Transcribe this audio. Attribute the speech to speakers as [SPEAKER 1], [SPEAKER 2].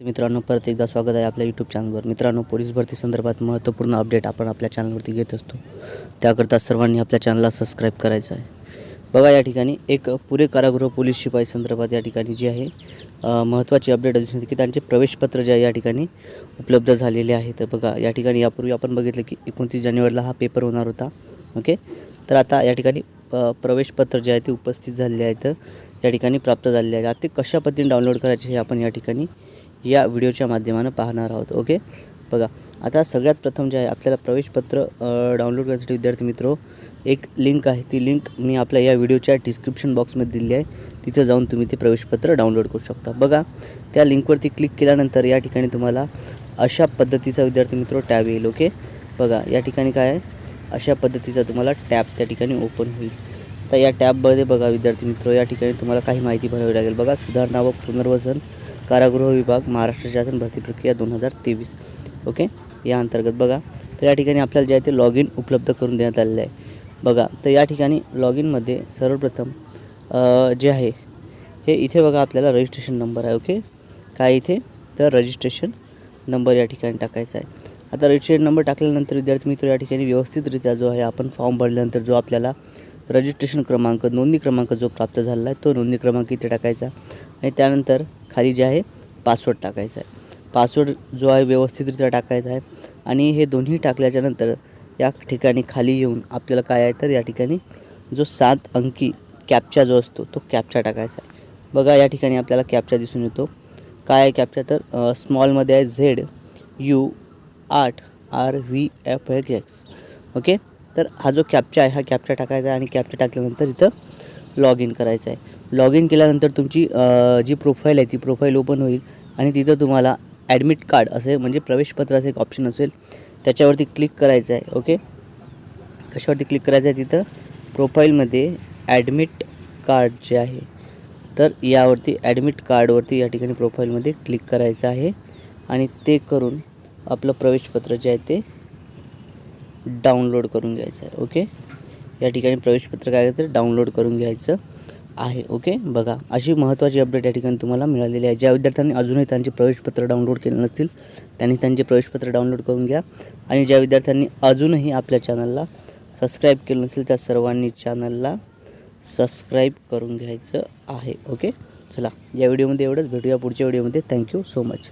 [SPEAKER 1] मित्रांनो परत एकदा स्वागत आहे आपल्या यूट्यूब चॅनलवर मित्रांनो पोलीस भरती संदर्भात महत्त्वपूर्ण अपडेट आपण आपल्या चॅनलवरती घेत असतो. त्याकरता सर्वांनी आपल्या चॅनलला सबस्क्राईब करायचं आहे. बघा या ठिकाणी एक पुरे कारागृह पोलीस शिपाई संदर्भात या ठिकाणी जी आहे महत्त्वाची अपडेट दिसून की त्यांचे प्रवेशपत्र जे आहे या ठिकाणी उपलब्ध झालेले आहे. तर बघा या ठिकाणी यापूर्वी आपण बघितलं की एकोणतीस जानेवारीला हा पेपर होणार होता. ओके तर आता या ठिकाणी प्रवेशपत्र जे आहे ते उपस्थित झालेले आहेत या ठिकाणी प्राप्त झालेले आहे. आता ते कशा पद्धतीने डाउनलोड करायचे हे आपण या ठिकाणी या व्हिडिओच्या माध्यमानं पाहणार आहोत ओके? बघा आता सगळ्यात प्रथम जे आहे आपल्याला प्रवेशपत्र डाउनलोड करण्यासाठी विद्यार्थी मित्रो एक लिंक आहे. ती लिंक मी आपल्या या व्हिडिओच्या डिस्क्रिप्शन बॉक्समध्ये दिली आहे. तिथं जाऊन तुम्ही ते प्रवेशपत्र डाउनलोड करू शकता. बघा त्या लिंकवरती क्लिक केल्यानंतर या ठिकाणी तुम्हाला अशा पद्धतीचा विद्यार्थी मित्रो टॅब येईल ओके? बघा या ठिकाणी काय आहे? अशा पद्धतीचा तुम्हाला टॅब त्या ठिकाणी ओपन होईल. तर या टॅबमध्ये बघा विद्यार्थी मित्र या ठिकाणी तुम्हाला काही माहिती भरावी लागेल. बघा सुधारणा व पुनर्वसन कारागृह विभाग महाराष्ट्र शासन भरती प्रक्रिया दोन हजार तेवीस. ओके या अंतर्गत बघा. तर या ठिकाणी आपल्याला जे आहे ते लॉग इन उपलब्ध करून देण्यात आलेलं आहे. बघा तर या ठिकाणी लॉग इनमध्ये सर्वप्रथम जे आहे हे इथे बघा आपल्याला रजिस्ट्रेशन नंबर आहे ओके काय इथे? तर रजिस्ट्रेशन नंबर या ठिकाणी टाकायचा आहे. आता रजिस्ट्रेशन नंबर टाकल्यानंतर विद्यार्थी मित्र या ठिकाणी व्यवस्थितरित्या जो आहे आपण फॉर्म भरल्यानंतर जो आपल्याला रजिस्ट्रेशन क्रमांक नोंदणी क्रमांक जो प्राप्त झालेला आहे तो नोंदणी क्रमांक इथे टाकायचा आणि त्यानंतर खाली जे आहे पासवर्ड टाकायचा आहे. पासवर्ड जो आहे व्यवस्थितरित्या टाकायचा आहे आणि हे दोन्ही टाकल्याच्यानंतर या ठिकाणी खाली येऊन आपल्याला काय आहे तर या ठिकाणी जो सात अंकी कॅपचा जो असतो तो कॅपचा टाकायचा आहे. बघा या ठिकाणी आपल्याला कॅपचा दिसून येतो. काय आहे कॅपचा तर स्मॉलमध्ये आहे झेड यू आठ R V F X okay तर हा जो कॅपचा आहे हा कॅपचा टाकायचा आहे आणि कॅपचा टाकल्यानंतर इथं लॉग इन करायचं आहे. लॉग इन केल्यानंतर तुमची जी प्रोफाईल आहे ती प्रोफाईल ओपन होईल आणि तिथं तुम्हाला ॲडमिट कार्ड असे म्हणजे प्रवेशपत्राचं एक ऑप्शन असेल त्याच्यावरती क्लिक करायचं आहे ओके कशावरती क्लिक करायचं आहे तिथं प्रोफाईलमध्ये ॲडमिट कार्ड जे आहे तर यावरती ॲडमिट कार्डवरती या ठिकाणी प्रोफाईलमध्ये क्लिक करायचं आहे आणि ते करून आपलं प्रवेशपत्र जे आहे ते डाउनलोड करून घ्यायचं आहे ओके? या ठिकाणी प्रवेशपत्र काय तर डाउनलोड करून घ्यायचं आहे ओके? बघा अशी महत्त्वाची अपडेट या ठिकाणी तुम्हाला मिळालेली आहे. ज्या विद्यार्थ्यांनी अजूनही त्यांचे प्रवेशपत्र डाउनलोड केले नसतील त्यांनी त्यांचे प्रवेशपत्र डाउनलोड करून घ्या. आणि ज्या विद्यार्थ्यांनी अजूनही आपल्या चॅनलला सबस्क्राईब केलं नसेल त्या सर्वांनी चॅनलला सबस्क्राईब करून घ्यायचं आहे ओके? चला या व्हिडिओमध्ये एवढंच. भेटूया पुढच्या व्हिडिओमध्ये थँक्यू सो मच